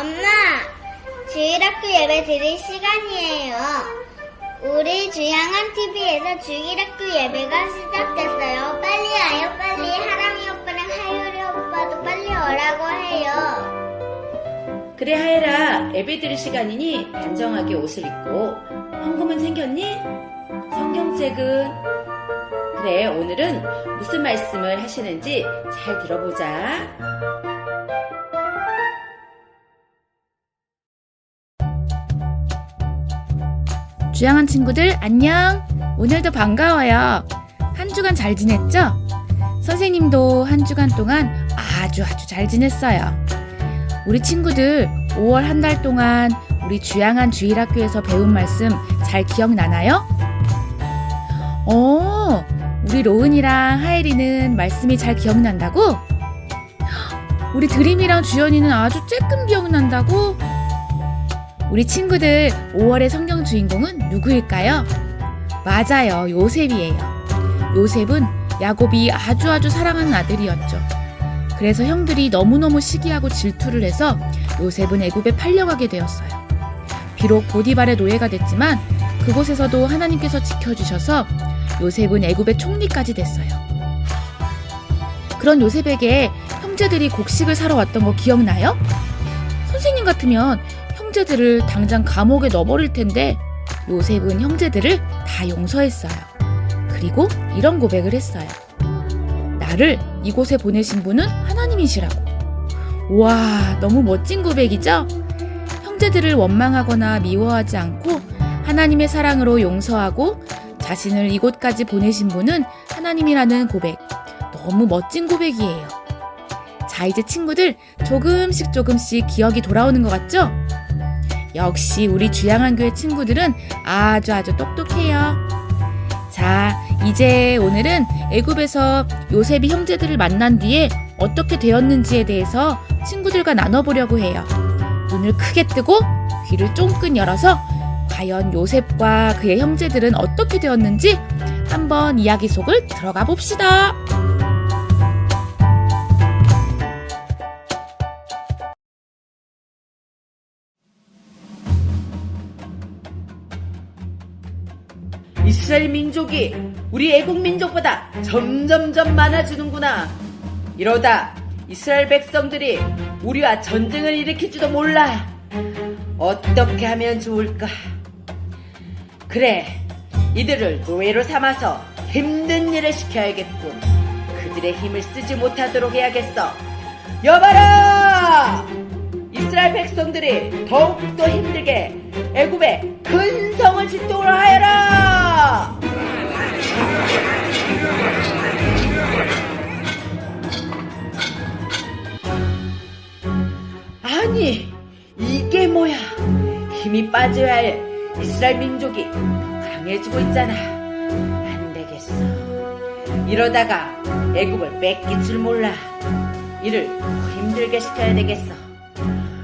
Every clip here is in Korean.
엄마, 주일학교 예배 드릴 시간이에요. 우리 주양한 TV에서 주일학교 예배가 시작됐어요. 빨리 와요, 빨리. 하람이 오빠랑 하율이 오빠도 빨리 오라고 해요. 그래 하예라 예배 드릴 시간이니 단정하게 옷을 입고 헌금은 생겼니? 성경책은? 그래 오늘은 무슨 말씀을 하시는지 잘 들어보자 주양한 친구들 안녕. 오늘도 반가워요. 한 주간 잘 지냈죠? 선생님도 한 주간 동안 아주 아주 잘 지냈어요. 우리 친구들 5월 한 달 동안 우리 주양한 주일학교에서 배운 말씀 잘 기억나나요? 어, 우리 로은이랑 하엘이는 말씀이 잘 기억난다고? 우리 드림이랑 주연이는 아주 쬐끔 기억난다고? 우리 친구들 5월의 성경 주인공은 누구일까요? 맞아요. 요셉이에요. 요셉은 야곱이 아주 아주 사랑하는 아들이었죠. 그래서 형들이 너무너무 시기하고 질투를 해서 요셉은 애굽에 팔려가게 되었어요. 비록 보디발의 노예가 됐지만 그곳에서도 하나님께서 지켜주셔서 요셉은 애굽의 총리까지 됐어요. 그런 요셉에게 형제들이 곡식을 사러 왔던 거 기억나요? 선생님 같으면 형제들을 당장 감옥에 넣어버릴 텐데 요셉은 형제들을 다 용서했어요. 그리고 이런 고백을 했어요. 나를 이곳에 보내신 분은 하나님이시라고. 와, 너무 멋진 고백이죠? 형제들을 원망하거나 미워하지 않고 하나님의 사랑으로 용서하고 자신을 이곳까지 보내신 분은 하나님이라는 고백. 너무 멋진 고백이에요. 자, 이제 친구들 조금씩 조금씩 기억이 돌아오는 것 같죠? 역시 우리 주양한 교회 친구들은 아주 아주 똑똑해요. 자, 이제 오늘은 애굽에서 요셉이 형제들을 만난 뒤에 어떻게 되었는지에 대해서 친구들과 나눠보려고 해요. 눈을 크게 뜨고 귀를 쫑긋 열어서 과연 요셉과 그의 형제들은 어떻게 되었는지 한번 이야기 속을 들어가 봅시다. 이스라엘 민족이 우리 애국 민족보다 점점점 많아지는구나. 이러다 이스라엘 백성들이 우리와 전쟁을 일으킬지도 몰라. 어떻게 하면 좋을까? 그래 이들을 노예로 삼아서 힘든 일을 시켜야겠군. 그들의 힘을 쓰지 못하도록 해야겠어. 여봐라! 이스라엘 백성들이 더욱더 힘들게 애굽에 큰 성을 짓도록 하여라 아니 이게 뭐야? 힘이 빠져야 할 이스라엘 민족이 더 강해지고 있잖아. 안 되겠어. 이러다가 애굽을 뺏길 줄 몰라. 이를 더 힘들게 시켜야 되겠어.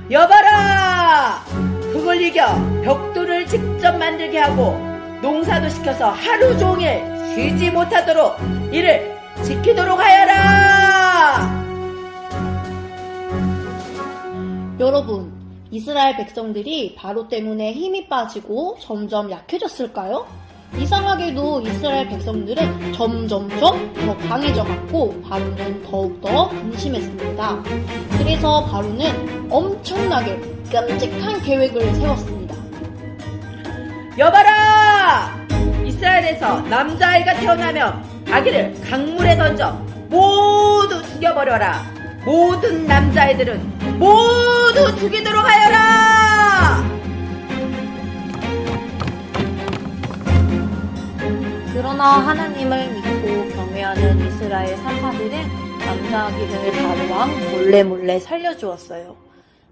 여봐라! 그걸 이겨 벽돌을 직접 만들게 하고 농사도 시켜서 하루 종일 쉬지 못하도록 이를 지키도록 하여라 여러분, 이스라엘 백성들이 바로 때문에 힘이 빠지고 점점 약해졌을까요? 이상하게도 이스라엘 백성들은 점점점 더 강해져갔고 바로는 더욱더 근심했습니다. 그래서 바로는 엄청나게 깜찍한 계획을 세웠습니다. 여봐라! 이스라엘에서 남자아이가 태어나면 아기를 강물에 던져 모두 죽여버려라. 모든 남자아이들은 모두 죽이도록 하여라! 그러나 하나님을 믿고 경외하는 이스라엘 산파들은 남자 아기를 바로왕 몰래 몰래 살려주었어요.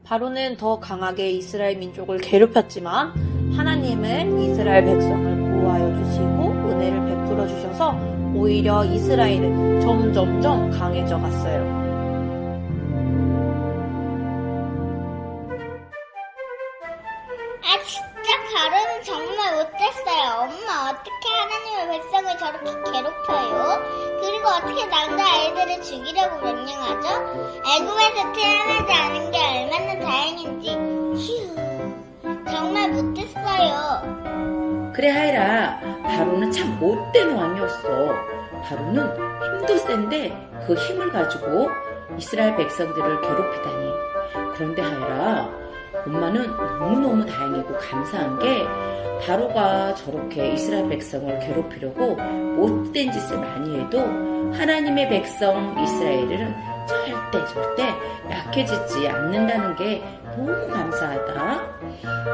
바로는 더 강하게 이스라엘 민족을 괴롭혔지만 하나님 은 이스라엘 백성을 보호하여 주시고 은혜를 베풀어 주셔서 오히려 이스라엘은 점점점 강해져 갔어요. 아, 진짜 가루는 정말 못됐어요. 엄마, 어떻게 하나님의 백성을 저렇게 괴롭혀요? 그리고 어떻게 남자 아이들을 죽이려고 명령하죠? 애굽에서 태어나지 않은 게 얼마나 다행인지. 휴, 정말 못했어요. 그래 하이라. 바로는 참 못된 왕이었어. 바로는 힘도 센데 그 힘을 가지고 이스라엘 백성들을 괴롭히다니. 그런데 하이라 엄마는 너무너무 다행이고 감사한 게 바로가 저렇게 이스라엘 백성을 괴롭히려고 못된 짓을 많이 해도 하나님의 백성 이스라엘은 절대 절대 약해지지 않는다는 게 너무 감사하다.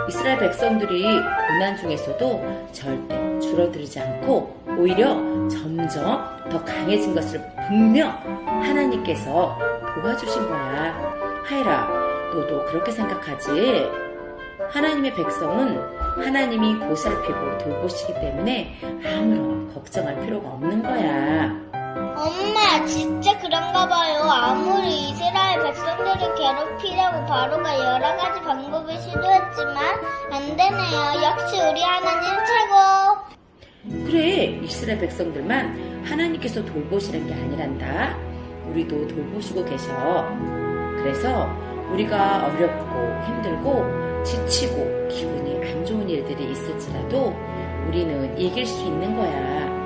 이스라엘 백성들이 고난 중에서도 절대 줄어들지 않고 오히려 점점 더 강해진 것을 분명 하나님께서 도와주신 거야. 하이라, 너도 그렇게 생각하지? 하나님의 백성은 하나님이 보살피고 돌보시기 때문에 아무런 걱정할 필요가 없는 거야. 엄마, 진짜 그런가 봐요. 아무리 이스라엘 백성들을 괴롭히려고 바로가 여러 가지 방법을 시도했지만 안 되네요. 역시 우리 하나님 최고. 그래, 이스라엘 백성들만 하나님께서 돌보시는 게 아니란다. 우리도 돌보시고 계셔. 그래서 우리가 어렵고 힘들고 지치고 기분이 안 좋은 일들이 있을지라도 우리는 이길 수 있는 거야.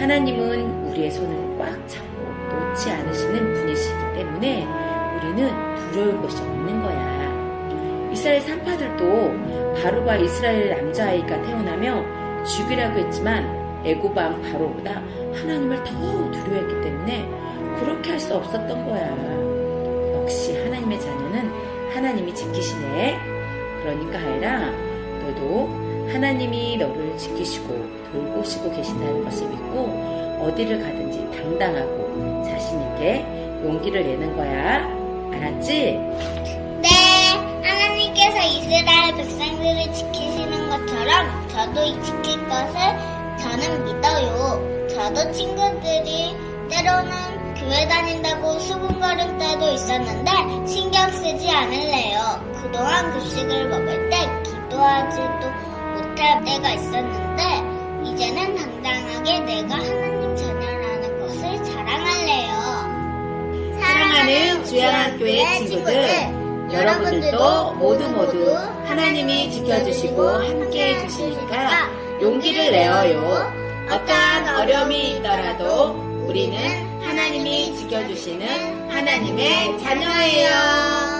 하나님은 우리의 손을 꽉 잡고 놓지 않으시는 분이시기 때문에 우리는 두려울 것이 없는 거야. 이스라엘 산파들도 바로가 이스라엘 남자아이가 태어나며 죽이라고 했지만 애고방 바로보다 하나님을 더 두려워했기 때문에 그렇게 할 수 없었던 거야. 역시 하나님의 자녀는 하나님이 지키시네. 그러니까 하이라 너도 하나님이 너를 지키시고 돌보시고 계신다는 것을 믿고 어디를 가든지 당당하고 자신있게 용기를 내는 거야. 알았지? 네, 하나님께서 이스라엘 백성들을 지키시는 것처럼 저도 지킬 것을 저는 믿어요. 저도 친구들이 때로는 교회 다닌다고 수군거릴 때도 있었는데 신경 쓰지 않을래요. 그동안 급식을 먹을 때 기도하지도 못할 때가 있었는데 이제는 당당하게 내가 하나님 자녀라는 것을 자랑할래요. 사랑하는 주양학교의 친구들, 여러분들도 모두 모두 하나님이 지켜주시고 함께 해 주시니까 용기를 내어요. 어떠한 어려움이 있더라도 우리는 하나님이 지켜주시는 하나님의 자녀예요.